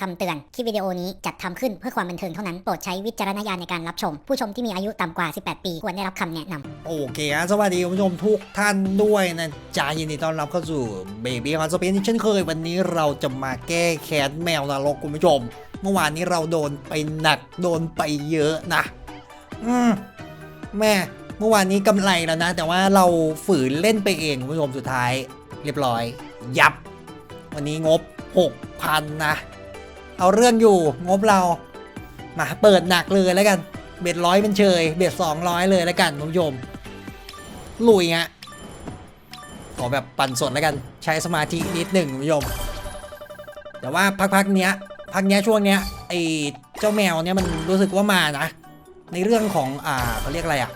คำเตือน คลิปวิดีโอนี้จัดทำขึ้นเพื่อความบันเทิงเท่านั้น โปรดใช้วิจารณญาณในการรับชม ผู้ชมที่มีอายุต่ำกว่า 18 ปี ควรได้รับคำแนะนำ โอเคฮะสวัสดีคุณผู้ชมทุกท่านด้วยนะจ๊ะยินดีต้อนรับเข้าสู่เบบี้คอนสเปนเช่นเคยวันนี้เราจะมาแก้แค้นแมวนรกคุณผู้ชม เมื่อวานนี้เราโดนไปหนักโดนไปเยอะนะ อืมแม่เมื่อวานนี้กำไรแล้วนะ แต่ว่าเราฝืนเล่นไปเองคุณผู้ชมสุดท้าย เรียบร้อย ยับ วันนี้งบ 6,000นะ เอาเรื่องอยู่งบเรา มาเปิดหนักเลยแล้วกัน เบ็ดร้อยเป็นเชยเบ็ดสองร้อยเลยแล้วกันคุณผู้ชมลุยฮะขอแบบปั่นสดแล้วกัน ใช้สมาธินิดหนึ่งคุณผู้ชมแต่ว่าพักๆเนี้ยพักเนี้ยช่วงเนี้ยไอเจ้าแมวเนี้ยมันรู้สึกว่ามานะ ในเรื่องของอ่าเขาเรียกอะไรอะ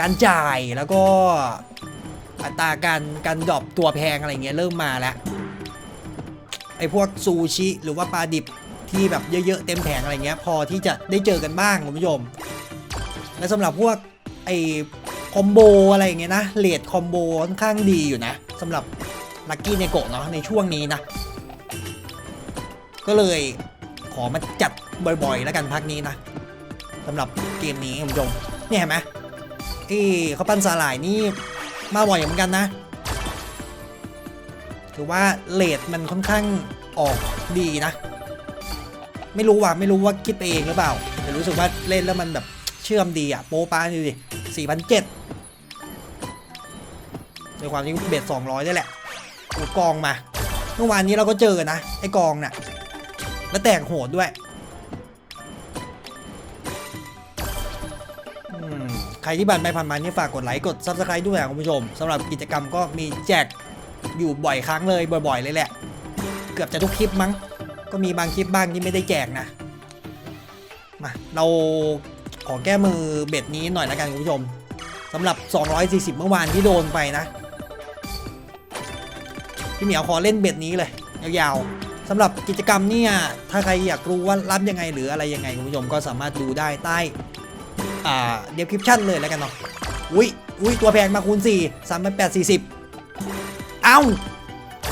การจ่ายแล้วก็อัตราการการดรอปตัวแพงอะไรเงี้ยเริ่มมาแล้ว ไอ้พวกซูชิหรือว่าปลาดิบที่แบบเยอะๆเต็มแผงอะไรเงี้ย พอที่จะได้เจอกันบ้างคุณผู้ชม และสำหรับพวกไอ้คอมโบอะไรเงี้ยนะเลดคอมโบค่อนข้างดีอยู่นะสำหรับลักกี้เนโกะเนาะในช่วงนี้นะ ก็เลยขอมาจัดบ่อยๆ แล้วกันพักนี้นะสำหรับเกมนี้คุณผู้ชมเนี่ยเห็นไหมไอ้ข้าปั้นสาหร่ายนี่มาบ่อยเหมือนกันนะ ถือว่าเลดมันค่อนข้างออกดีนะ ไม่รู้ว่าไม่รู้ว่าคิดไปเองหรือเปล่า แต่รู้สึกว่าเล่นแล้วมันแบบเชื่อมดีอะโปปาดูดิสี่พันเจ็ดในความที่เบ็ดสองร้อยได้แหละโอ้กองมา เมื่อวานนี้เราก็เจอนะ ไอ้กองน่ะ แล้วแตกโหดด้วยใครที่บันไปผ่านมานี่ฝากกดไลค์กด Subscribe ด้วยนะคุณผู้ชมสำหรับกิจกรรมก็มีแจก อยู่บ่อยครั้งเลยบ่อยๆเลยแหละ เกือบจะทุกคลิปมั้ง ก็มีบางคลิปบ้างที่ไม่ได้แจกนะ มาเราขอแก้มือเบ็ดนี้หน่อยละกันคุณผู้ชมสำหรับ 240 เมื่อวานที่โดนไปนะ พี่เหมียวขอเล่นเบ็ดนี้เลย ยาวๆสำหรับกิจกรรมเนี่ยถ้าใครอยากรู้ว่ารับยังไงหรืออะไรยังไงคุณผู้ชมก็สามารถดูได้ใต้อ่าเดสคริปชั่นเลยแล้วกันเนาะอุ้ยอุ้ยตัวแพงมาคูณ4 3 8 4 0 เอ้า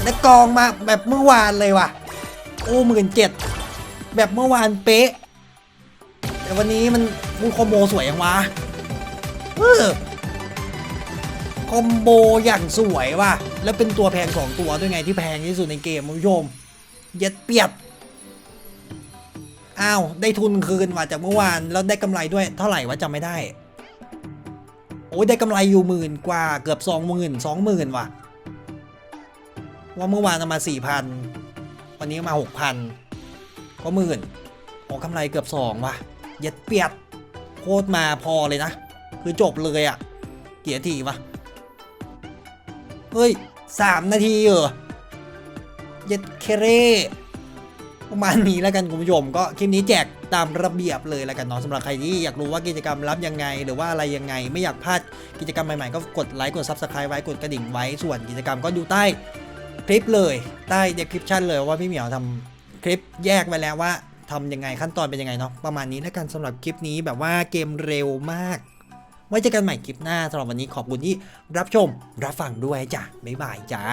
แล้วกองมาแบบเมื่อวานเลยว่ะ โอ้หมื่นเจ็ดแบบเมื่อวานเป๊ะ แต่วันนี้มันมูคอมโบสวยยังวะเออคอมโบอย่างสวยว่ะ แล้วเป็นตัวแพงสองตัวด้วยไงที่แพงที่สุดในเกมคุณผู้ชมเย็ดเปียดอ้าว ได้ทุนคืนว่ะจากเมื่อวาน แล้วได้กำไรด้วยเท่าไหร่วะจำไม่ได้ โอ้ยได้กำไรอยู่หมื่นกว่าเกือบสองหมื่นสองหมื่นว่ะ ว่าเมื่อวานเอามาสี่พันวันนี้มาหกพันก็หมื่นโอ้กำไรเกือบสองว่ะเย็ดเปียดโคตรมาพอเลยนะ คือจบเลยอะ่ะ เกี่ยทีวะเฮ้ยสามนาทีเหรอเย็ดเคเร่ประมาณนี้แล้วกันคุณผู้ชมก็คลิปนี้แจกตามระเบียบเลยแล้วกันเนาะสำหรับใครที่อยากรู้ว่ากิจกรรมรับยังไง หรือว่าอะไรยังไง ไม่อยากพลาดกิจกรรมใหม่ๆก็กดไลค์กด Subscribe ไว้กดกระดิ่งไว้ส่วนกิจกรรมก็ดูใต้ คลิปเลยใต้ description เลยว่าพี่เหมียวทำคลิปแยกไว้แล้วว่าทำยังไงขั้นตอนเป็นยังไงเนาะประมาณนี้แล้วกันสำหรับคลิปนี้แบบว่าเกมเร็วมาก ไว้เจอกันใหม่คลิปหน้าสำหรับวันนี้ขอบคุณที่รับชมรับฟังด้วยจ้ะบ๊ายบายจ้า